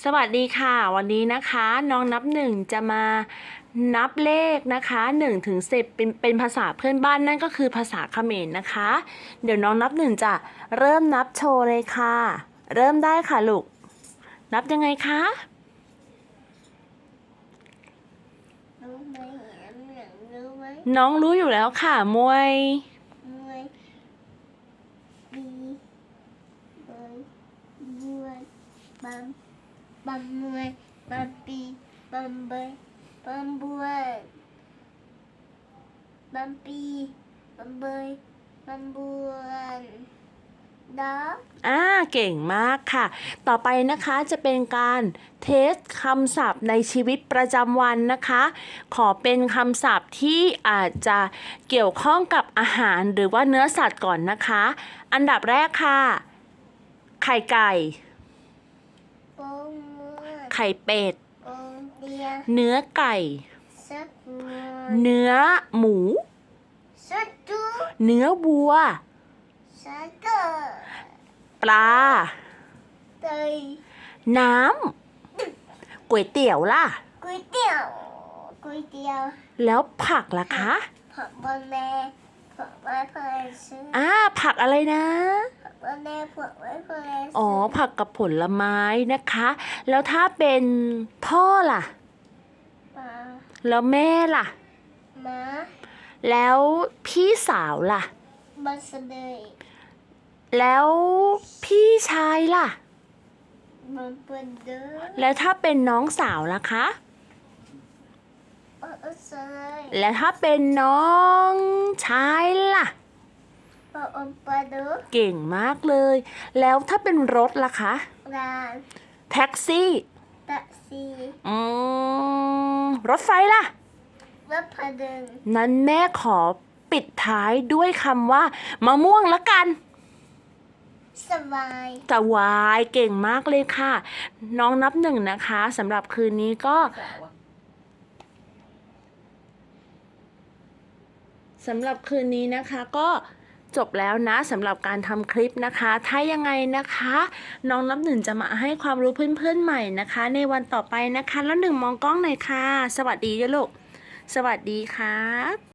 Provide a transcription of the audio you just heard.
สวัสดีค่ะ วันนี้นะคะน้องนับหนึ่งจะมานับเลขนะคะ1ถึง10เป็นเป็นภาษาเพื่อนบ้านนั่นก็คือภาษาเขมรนะคะ เดี๋ยวน้องนับหนึ่งจะเริ่มนับโชว์เลยค่ะ เริ่มได้ค่ะลูก นับยังไงคะรู้ไหมเห็นเหลืองรู้ไหมน้องรู้อยู่แล้วค่ะมวยมวย บีเบยมวยบัมมวยบัมปีบัมเบยบัมบวยบัมปีบัมเบยบัมบวนดออ่าเก่งมากค่ะ ต่อไปนะคะจะเป็นการเทสคำศัพท์ในชีวิตประจำวันนะคะ ขอเป็นคำศัพท์ที่อาจจะเกี่ยวข้องกับอาหารหรือว่าเนื้อสัตว์ก่อนนะคะ อันดับแรกค่ะ ไข่ไก่ ไข่เป็ดโปงเตียเนื้อไก่สักมวยเนื้อหมูสักจูเนื้อวัวสักเกอร์ปลาเตยน้ำก๋วยเตี๋ยวล่ะ ก๋วยเตี๋ยว ก๋วยเตี๋ยว แล้วผักล่ะคะ ผักบอลแม่ผักไว้พลายซื้ออ่าผักอะไรนะผักบ อลแม่ผักไว้พลายซื้อ๋อ ผักกับผลไม้นะคะ แล้วถ้าเป็นพ่อล่ะปลาแล้วแม่ล่ะม้าแล้วพี่สาวล่ะบอลสะเดยแล้วพี่ชายล่ะบอลเปิดเด้อแล้วถ้าเป็นน้องสาวล่ะคะบอลอุสเลยแล้วถ้าเป็นน้องชายล่ะ บอลอมปลา เด้อเก่งมากเลย แล้วถ้าเป็นรถล่ะคะร้านแท็กซี่ตะซีอืมรถไฟล่ะ รถพาเดินนั้นแม่ขอปิดท้ายด้วยคำว่ามะม่วงละกันสบายจะวายเก่งมากเลยค่ะ น้องนับหนึ่งนะคะสำหรับคืนนี้ก็สำหรับคืนนี้นะคะก็ จบแล้วนะสำหรับการทำคลิปนะคะ ถ้ายังไงนะคะ น้องนับหนึ่งจะมาให้ความรู้เพื่อนๆใหม่นะคะ ในวันต่อไปนะคะ แล้วหนึ่งมองกล้องหน่อยค่ะ สวัสดีจ้าลูกสวัสดีครับ